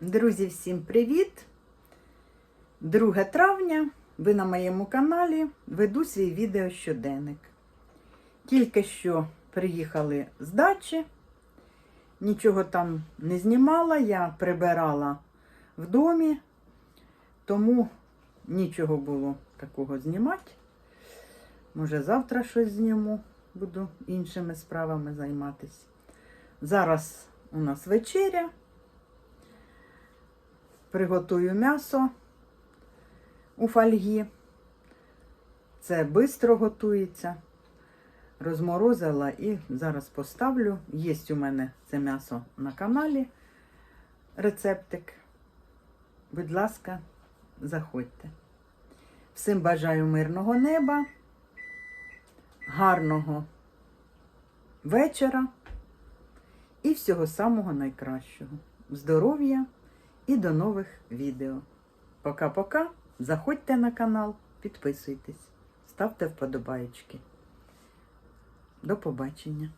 Друзі, всім привіт! 2 травня ви на моєму каналі веду свій відео щоденник. Тільки що приїхали з дачі, нічого там не знімала, я прибирала в домі, тому нічого було такого знімати. Може, завтра щось зніму, буду іншими справами займатися. Зараз у нас вечеря. Приготую м'ясо у фольгі. Це швидко готується. Розморозила і зараз поставлю. Є у мене це м'ясо на каналі. Рецептик. Будь ласка, заходьте. Всім бажаю мирного неба, гарного вечора і всього самого найкращого. Здоров'я і до нових відео. Пока-пока. Заходьте на канал, підписуйтесь, ставте вподобайки. До побачення.